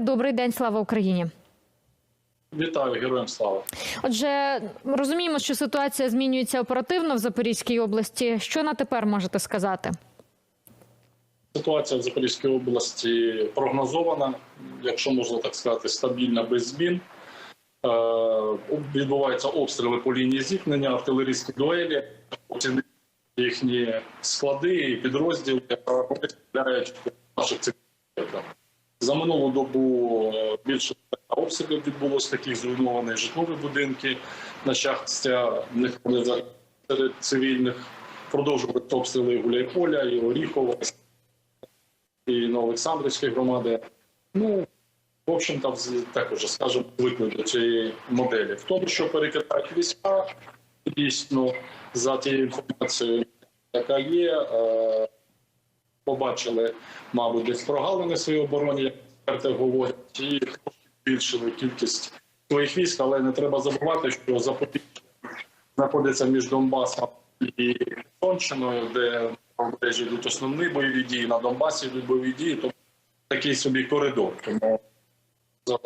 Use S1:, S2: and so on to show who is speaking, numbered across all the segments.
S1: добрий день, слава Україні.
S2: Вітаю героям слава.
S1: Отже, розуміємо, що ситуація змінюється оперативно в Запорізькій області. Що на тепер можете сказати?
S2: Ситуація в Запорізькій області прогнозована, якщо можна так сказати, стабільна без змін. Е, відбуваються обстріли по лінії зіткнення, артилерійські дуелі, їхні склади і підрозділи стріляють по наших цивільних. За минулу добу е, більше обстрілів відбулося таких зруйнованих житлові будинки. На щастя, не серед цивільних. Продовжували обстріли Гуляйполя, і Оріхова, і Новоолександрівської громади. Ну, в общем, там також, скажімо, звикли до цієї моделі. В тому, що перекидають війська, дійсно, за тією інформацією, яка є, е, побачили, мабуть, десь прогалини в своїй обороні, як експерти говорять, і збільшили кількість своїх військ, але не треба забувати, що Запоріжжя знаходиться між Донбасом і Херсонщиною, де в йдуть основні бойові дії, на Донбасі йдуть бойові дії, тому такий собі коридор. Тому з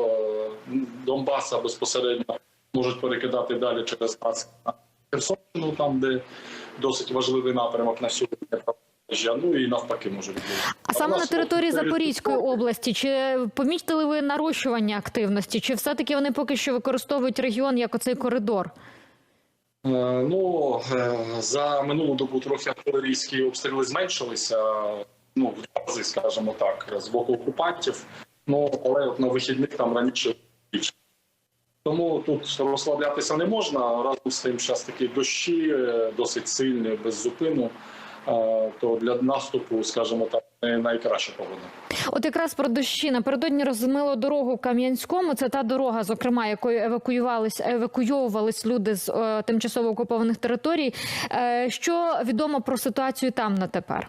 S2: Донбаса безпосередньо можуть перекидати далі через нас на Херсонщину, там де досить важливий напрямок на сьогодні. Ну і навпаки може відбуватися.
S1: А саме на території Запорізької області чи помітили ви нарощування активності? Чи все таки вони поки що використовують регіон як оцей коридор?
S2: Е, Ну е, за минулу добу трохи артилерійські обстріли зменшилися. Ну в рази, скажімо так, з боку окупантів. Ну але от на вихідних там раніше більше. Тому тут розслаблятися не можна. Разом з тим, зараз такі дощі е, досить сильні, без зупину. То для наступу, скажімо так, не найкраща погода.
S1: От якраз про дощі напередодні розмило дорогу в Кам'янському. Це та дорога, зокрема, якою евакуювались евакуйовувались люди з е, тимчасово окупованих територій. Е, що відомо про ситуацію там на тепер?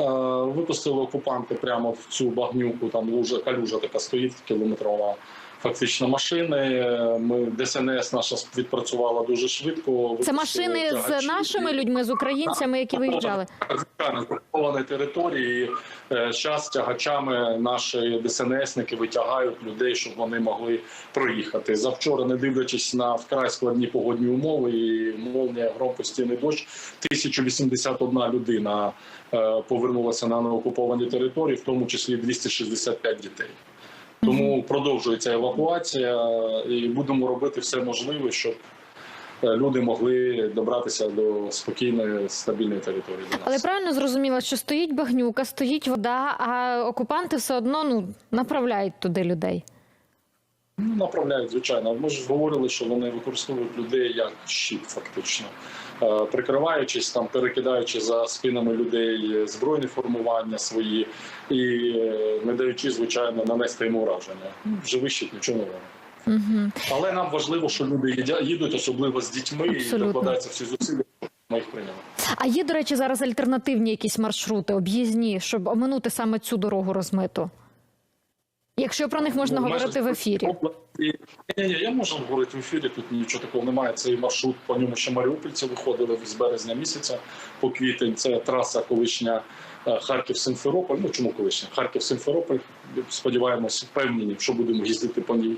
S2: Е, Випустили окупанти прямо в цю багнюку. Там лужа калюжа така стоїть кілометрова. Фактично машини. Ми ДСНС наша відпрацювала дуже швидко.
S1: Це машини з нашими людьми, з українцями, які виїжджали.
S2: Звичайно, території. Е, Зараз тягачами наші ДСНСники витягають людей, щоб вони могли проїхати. Завчора, не дивлячись на вкрай складні погодні умови і молнія, гром, постійний дощ, 1081 людина е, повернулася на неокуповані території, в тому числі 265 дітей. Тому продовжується евакуація, і будемо робити все можливе, щоб е, люди могли добратися до спокійної, стабільної території. До нас.
S1: Але правильно зрозуміло, що стоїть багнюка, стоїть вода, а окупанти все одно ну направляють туди людей.
S2: Ну, направляють, звичайно. Ми ж говорили, що вони використовують людей як щит, фактично, Е, прикриваючись там, перекидаючи за спинами людей збройні формування свої і не даючи, звичайно, нанести йому ураження. Ну, Живий щит, нічого не робить.
S1: Угу.
S2: Але нам важливо, що люди їдуть, особливо з дітьми,
S1: Абсолютно.
S2: і докладаються всі зусилля, ми їх прийняли.
S1: А є, до речі, зараз альтернативні якісь маршрути, об'їзні, щоб оминути саме цю дорогу розмиту. Якщо про них можна
S2: Ну,
S1: говорити в ефірі.
S2: Ні, ні, я можу говорити в ефірі. Тут нічого такого немає. Цей маршрут по ньому ще маріупольці виходили з березня місяця по квітень. Це траса колишня е, Харків-Симферополь. Ну чому колишня? Харків-Симферополь. Сподіваємось, впевнені, що будемо їздити по ній.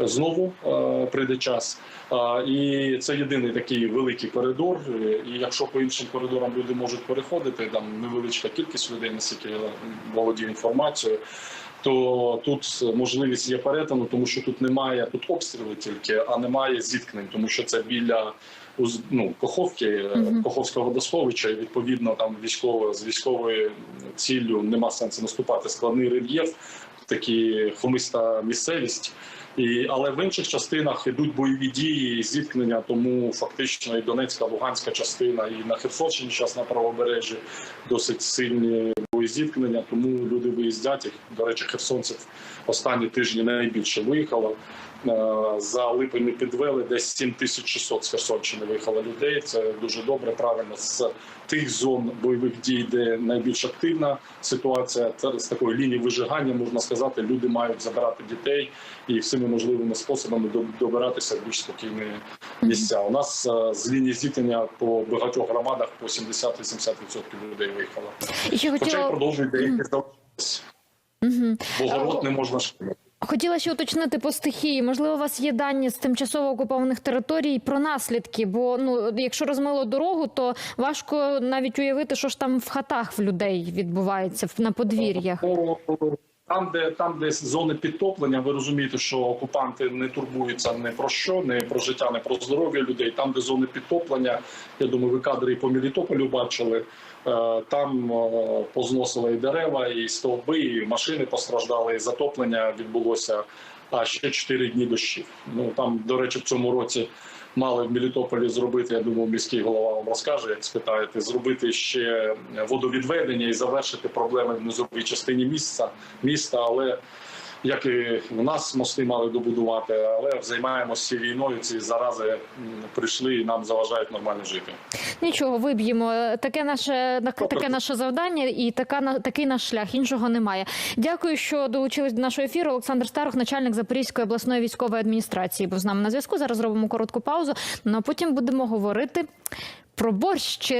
S2: Знову е, прийде час, А, і це єдиний такий великий коридор. Е, І якщо по іншим коридорам люди можуть переходити, там невеличка кількість людей, наскільки я володію інформацією, то тут можливість є перетину, тому що тут немає тут обстріли тільки, а немає зіткнень, тому що це біля ну, Коховки,
S1: угу.
S2: Коховського водосховища, і відповідно там військово з військовою ціллю нема сенсу наступати. Складний рельєф, такі хомиста місцевість. І, але в інших частинах йдуть бойові дії, і зіткнення, тому фактично і Донецька, Луганська частина, і на Херсонщині зараз на правобережжі досить сильні боєзіткнення, тому люди виїздять. Їх, до речі, херсонців останні тижні найбільше виїхало. Е, За липень підвели десь 7600 з Херсонщини виїхало людей. Це дуже добре, правильно з тих зон бойових дій, де найбільш активна ситуація. Це з такої лінії вижигання можна сказати, люди мають забирати дітей і всіми можливими способами добиратися в більш спокійні місця. У нас е, з лінії зіткнення по багатьох громадах по 70-80% людей виїхало. Хоча й продовжують деякі залишитись.
S1: Угу.
S2: бо город не можна шкодити.
S1: Хотіла ще уточнити по стихії. Можливо, у вас є дані з тимчасово окупованих територій про наслідки? Бо ну, якщо розмило дорогу, то важко навіть уявити, що ж там в хатах в людей відбувається на подвір'ях.
S2: Там, де там, де зони підтоплення, ви розумієте, що окупанти не турбуються не про що, не про життя, не про здоров'я людей. Там, де зони підтоплення, я думаю, ви кадри і по Мелітополю бачили. е, Там е, позносили і дерева, і стовби, і машини постраждали, і затоплення відбулося. А ще 4 дні дощів. Ну там, до речі, в цьому році мали в Мелітополі зробити. Я думаю, міський голова вам розкаже, як спитаєте, зробити ще водовідведення і завершити проблеми в низовій частині міста міста. Але як і в нас мости мали добудувати, але займаємося війною. Ці зарази прийшли і нам заважають нормально жити.
S1: Нічого, виб'ємо. Таке наше таке наше завдання і така такий наш шлях. Іншого немає. Дякую, що долучились до нашого ефіру. Олександр Старох, начальник Запорізької обласної військової адміністрації, був з нами на зв'язку. Зараз зробимо коротку паузу. Ну а потім будемо говорити про борщ.